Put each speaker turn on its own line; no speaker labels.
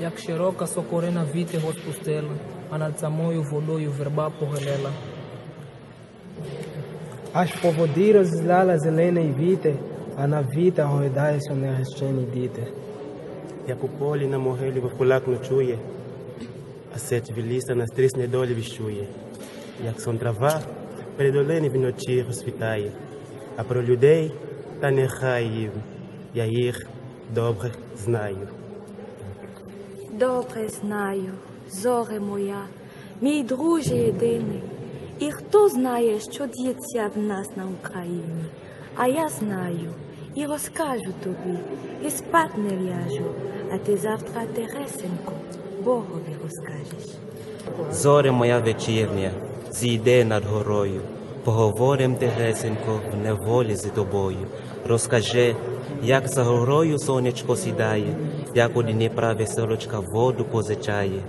як широка сокорина віти госпустела, а над самою водою верба погелела.
Аж по воді роззляла зелений вітер, а на віта гойдаються нерещені діти.
Як у полі на могилі вовкулак ночує, а сеч віліса на стрісне долі віщує. Як сон трава, при долині вночі розсвітає, а про людей та нехай їм, я їх добре знаю.
Добре знаю, зоре моя, мій друже єдиний. І хто знає, що діється в нас на Україні. А я знаю і розкажу тобі, і спать не ляжу, а ти завтра Тересенько Богові розкажеш.
Зоре моя вечірня, зійде над горою, поговорим тихесенько в неволі з тобою. Розкажи, як за горою сонечко сідає, як у Дніпра веселочка воду позичає.